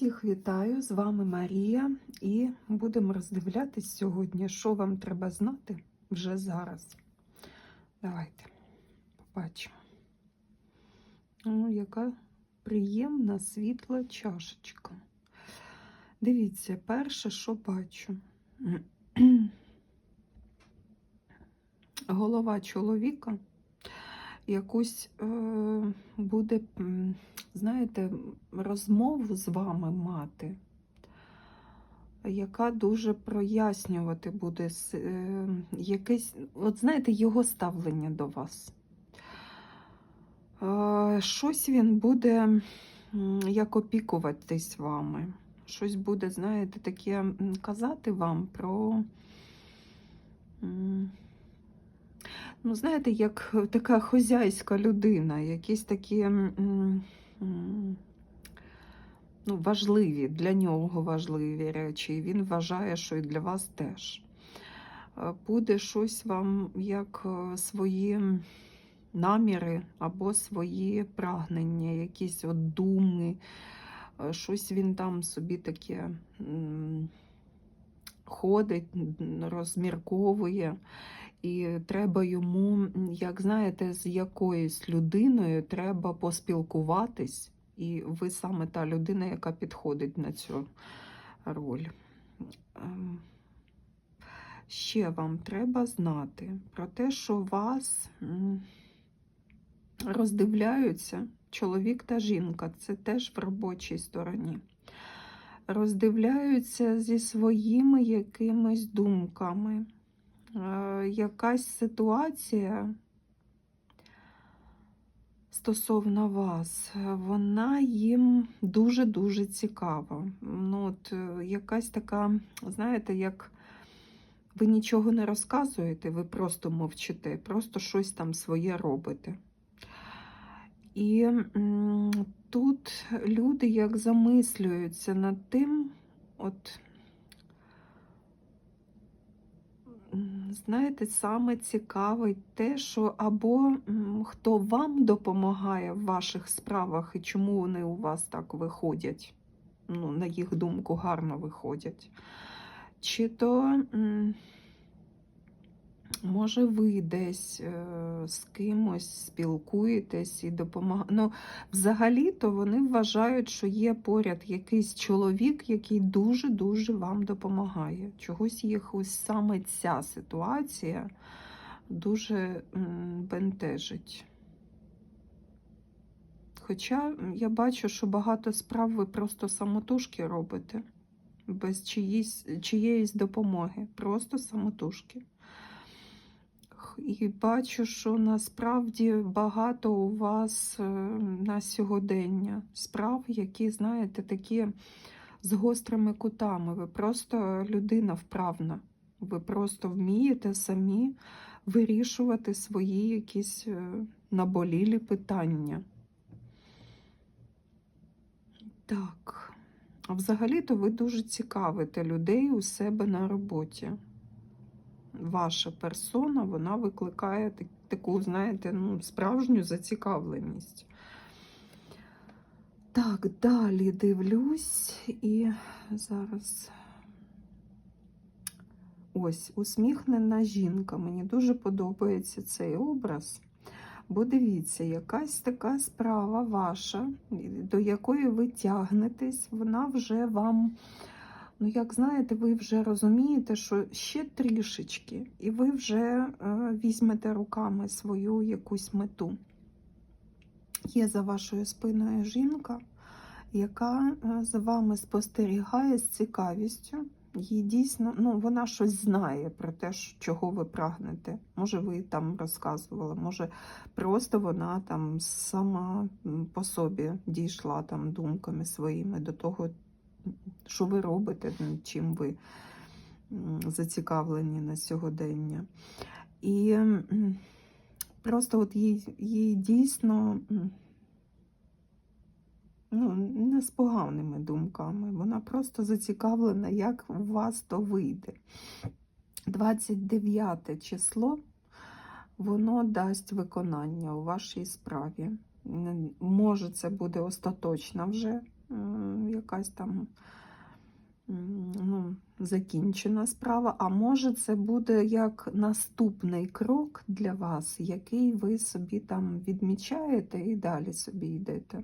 Всіх вітаю, з вами Марія, і будемо роздивлятись сьогодні, що вам треба знати вже зараз. Давайте побачимо. О, яка приємна світла чашечка. Дивіться, перше, що бачу. Голова чоловіка якусь е, буде, знаєте, розмову з вами мати, яка дуже прояснювати буде е, якесь, от знаєте, його ставлення до вас. Е, щось він буде як опікуватись вами. Щось буде, знаєте, таке казати вам про. Ну, знаєте, як така хозяйська людина, якісь такі ну, важливі, для нього важливі речі, і він вважає, що і для вас теж. Е, Буде щось вам як е, свої наміри або свої прагнення, якісь от думи, е, щось він там собі таке ходить, розмірковує. І треба йому, як знаєте, з якоюсь людиною треба поспілкуватись, і ви саме та людина, яка підходить на цю роль. Ем, Ще вам треба знати про те, що вас роздивляються чоловік та жінка, це теж в робочій стороні. Роздивляються зі своїми якимись думками якась ситуація стосовно вас, е, вона їм дуже-дуже цікава. Ну, от, е, якась така, знаєте, як ви нічого не розказуєте, ви просто мовчите, просто щось там своє робите. І тут люди як замислюються над тим, от Знаєте, саме цікаве те, що або хто вам допомагає в ваших справах і чому вони у вас так виходять, ну, на їх думку, гарно виходять. Чи то, може, ви десь е, з кимось спілкуєтесь і допомагаєте. Ну, взагалі-то вони вважають, що є поряд якийсь чоловік, який дуже-дуже вам допомагає. Чогось їх ось саме ця ситуація дуже бентежить. Хоча я бачу, що багато справ ви просто самотужки робите, без чиїсь, чиєїсь допомоги, просто самотужки. І бачу, що насправді багато у вас е, на сьогодення справ, які, знаєте, такі з гострими кутами. Ви просто людина вправна. Ви просто вмієте самі вирішувати свої якісь е, наболілі питання. Так. Взагалі-то ви дуже цікавите людей у себе на роботі ваша персона, вона викликає таку, знаєте, ну, справжню зацікавленість. Так, далі дивлюсь і зараз. Ось, усміхнена жінка. Мені дуже подобається цей образ. Бо дивіться, якась така справа ваша, до якої ви тягнетесь, вона вже вам. Ну, як знаєте, ви вже розумієте, що ще трішечки, і ви вже е, візьмете руками свою якусь мету. Є за вашою спиною жінка, яка е, за вами спостерігає з цікавістю. Їй дійсно, ну, вона щось знає про те, чого ви прагнете. Може, ви там розказували, може, просто вона там сама по собі дійшла там думками своїми до того, що ви робите, чим ви зацікавлені на сьогодення. І просто от їй, їй дійсно ну, не з поганими думками. Вона просто зацікавлена, як у вас то вийде. 29 число воно дасть виконання у вашій справі. Може, це буде остаточна вже якась там ну, закінчена справа, а може це буде як наступний крок для вас, який ви собі там відмічаєте і далі собі йдете.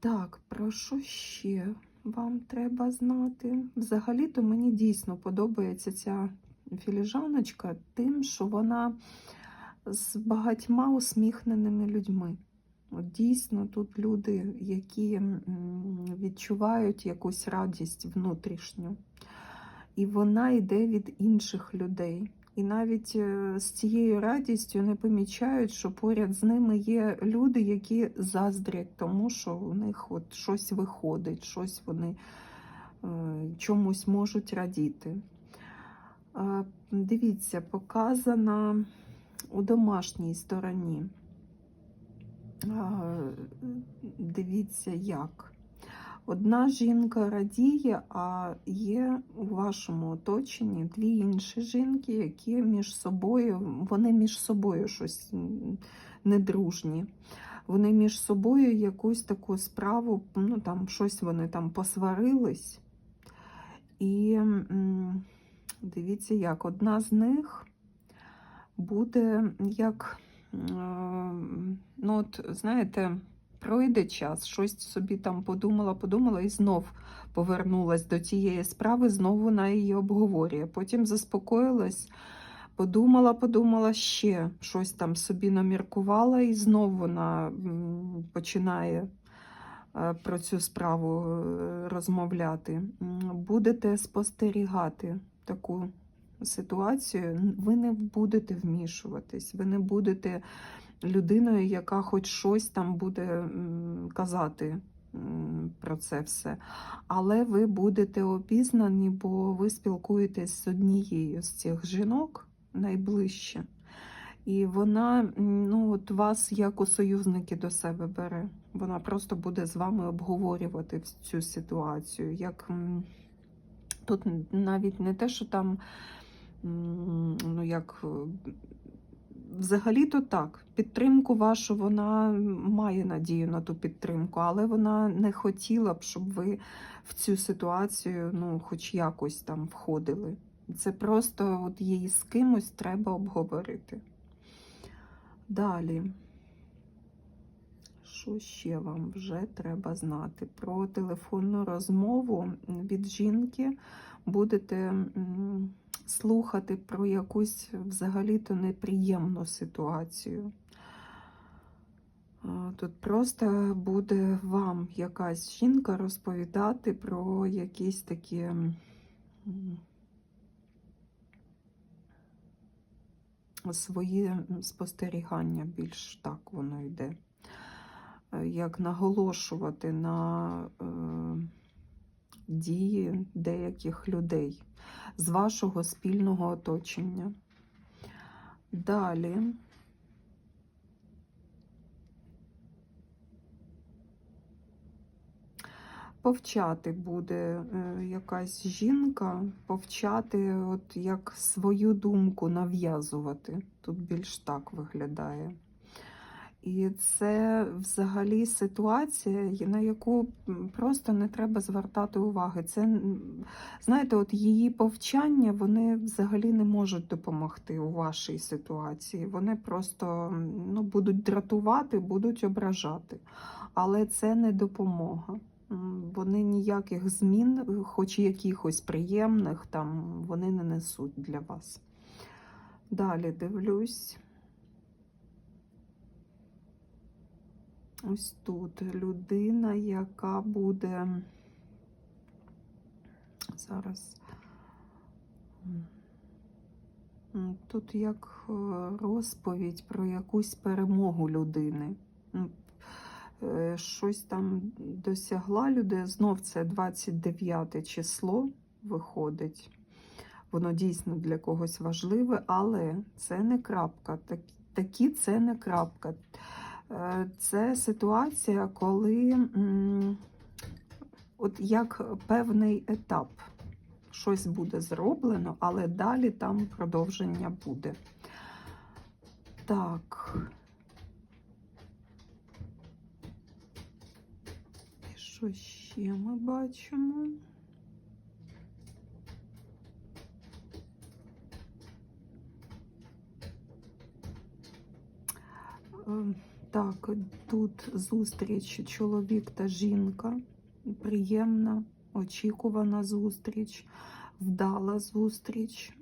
Так, про що ще вам треба знати? Взагалі-то мені дійсно подобається ця філіжаночка тим, що вона з багатьма усміхненими людьми. Дійсно тут люди, які відчувають якусь радість внутрішню, і вона йде від інших людей. І навіть е, з цією радістю не помічають, що поряд з ними є люди, які заздрять тому, що у них от щось виходить, щось вони е, чомусь можуть радіти. Е, Дивіться, показана у домашній стороні. Дивіться, як. Одна жінка радіє, а є у вашому оточенні дві інші жінки, які між собою, вони між собою щось недружні. Вони між собою якусь таку справу, ну там щось вони там посварились. І дивіться, як одна з них буде як, ну от, знаєте, пройде час, щось собі там подумала, подумала і знов повернулась до цієї справи, знову вона її обговорює. Потім заспокоїлась, подумала, подумала ще щось там собі наміркувала, і знов вона починає е, про цю справу е, розмовляти. Будете спостерігати таку ситуацію, ви не будете вмішуватись, ви не будете людиною, яка хоч щось там буде казати про це все. Але ви будете обізнані, бо ви спілкуєтесь з однією з цих жінок найближче. І вона ну, от вас як у союзники до себе бере. Вона просто буде з вами обговорювати цю ситуацію. Як тут навіть не те, що там ну як. е, Взагалі-то так, підтримку вашу вона має надію на ту підтримку, але вона не хотіла б, щоб ви в цю ситуацію ну, хоч якось там входили. Це просто от її з кимось треба обговорити. Далі. Що ще вам вже треба знати? Про телефонну розмову від жінки будете слухати про якусь взагалі-то неприємну ситуацію. Тут просто буде вам якась жінка розповідати про якісь такі свої спостерігання, більш так воно йде. Е, Як наголошувати на е, дії деяких людей з вашого спільного оточення. Далі. Повчати буде е, якась жінка, повчати, от як свою думку нав'язувати. Тут більш так виглядає. І це взагалі ситуація, на яку просто не треба звертати уваги. Це, знаєте, от її повчання вони взагалі не можуть допомогти у вашій ситуації. Вони просто ну, будуть дратувати, будуть ображати. Але це не допомога. Вони ніяких змін, хоч якихось приємних, там вони не несуть для вас. Далі дивлюсь. Ось тут людина, яка буде зараз. Тут як е, розповідь про якусь перемогу людини. Е, Щось там досягла людина. Знов це 29 число виходить. Воно дійсно для когось важливе, але це не крапка. Так- Такі це не крапка. Це ситуація, коли от як певний етап щось буде зроблено, але далі там продовження буде. Так. Що ще ми бачимо? Е, Так, тут зустріч чоловік та жінка. Приємна, очікувана зустріч, вдала зустріч.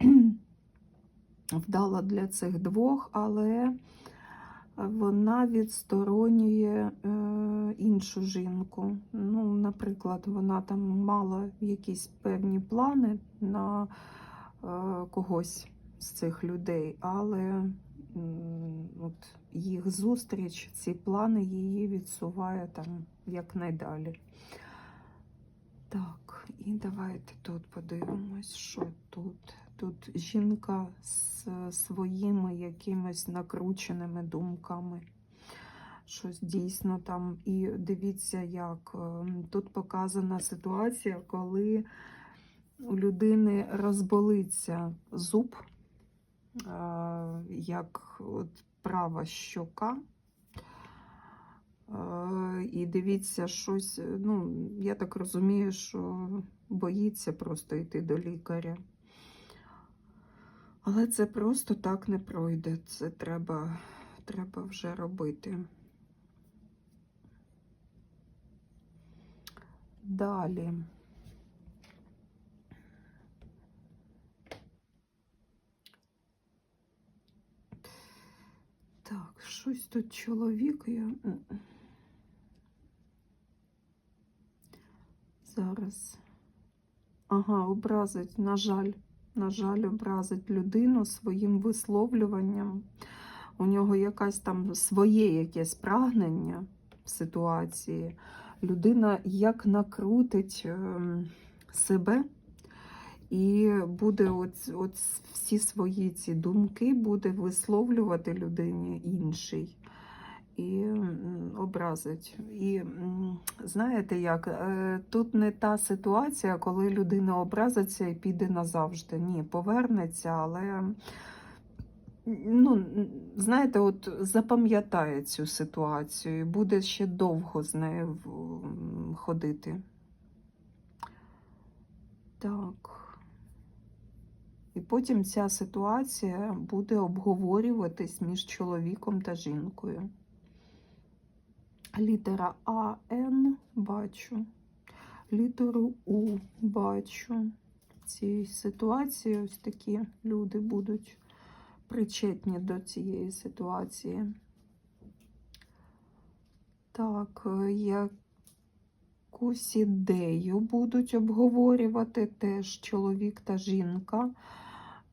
Вдала для цих двох, але вона відсторонює е, іншу жінку. Ну, наприклад, вона там мала якісь певні плани на е, когось з цих людей, але от їх зустріч, ці плани її відсуває там якнайдалі. Так, і давайте тут подивимось, що тут. Тут жінка з своїми якимись накрученими думками. Щось дійсно там. І дивіться, як ем, тут показана ситуація, коли у людини розболиться зуб, е, як от права щока. І дивіться, щось, ну, я так розумію, що боїться просто йти до лікаря. Але це просто так не пройде. Це треба, треба вже робити. Далі. Так, щось тут чоловік. Я... Зараз. Ага, образить, на жаль на жаль, образить людину своїм висловлюванням. У нього якась там своє якесь прагнення в ситуації. Людина як накрутить ем, себе і буде от, от всі свої ці думки буде висловлювати людині інший і образить. І знаєте як, е, тут не та ситуація, коли людина образиться і піде назавжди. Ні, повернеться, але ну, знаєте, от запам'ятає цю ситуацію і буде ще довго з нею ходити. Так. І потім ця ситуація буде обговорюватись між чоловіком та жінкою. Літера А, Н бачу. Літеру У бачу. В цій ситуації ось такі люди будуть причетні до цієї ситуації. Так, якусь ідею будуть обговорювати теж чоловік та жінка.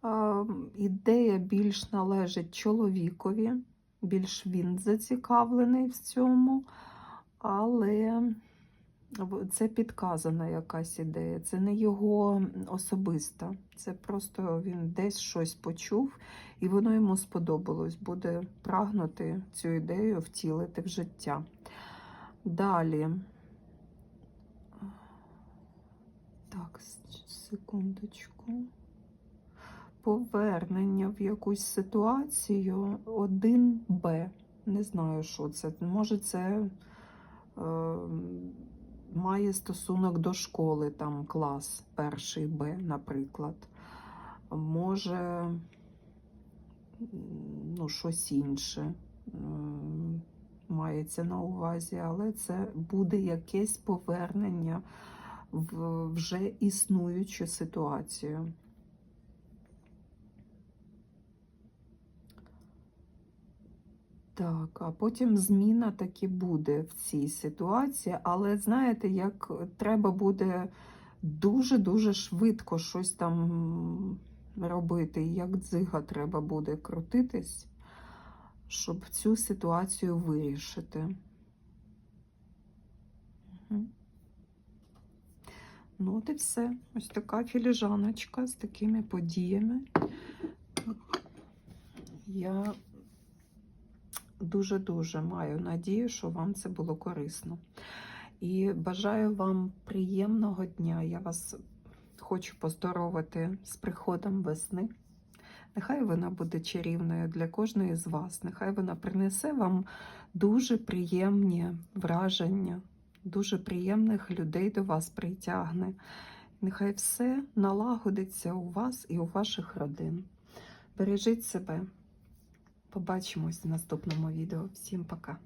Е, Ідея більш належить чоловікові більш він зацікавлений в цьому, але це підказана якась ідея, це не його особиста. Це просто він десь щось почув, і воно йому сподобалось. Буде прагнути цю ідею втілити в життя. Далі. Так, секундочку повернення в якусь ситуацію 1Б. Не знаю, що це. Може, це е, має стосунок до школи, там клас перший Б, наприклад. Може, ну, щось інше м, мається на увазі, але це буде якесь повернення в вже існуючу ситуацію. Так, а потім зміна таки буде в цій ситуації, але знаєте, як треба буде дуже-дуже швидко щось там робити, як дзига треба буде крутитись, щоб цю ситуацію вирішити. Мгм. Ну, от і все. Ось така філіжаночка з такими подіями. Я дуже-дуже маю надію, що вам це було корисно. І бажаю вам приємного дня. Я вас хочу поздоровити з приходом весни. Нехай вона буде чарівною для кожної з вас. Нехай вона принесе вам дуже приємні враження, дуже приємних людей до вас притягне. Нехай все налагодиться у вас і у ваших родин. Бережіть себе. Побачимось в наступному відео. Всім пока!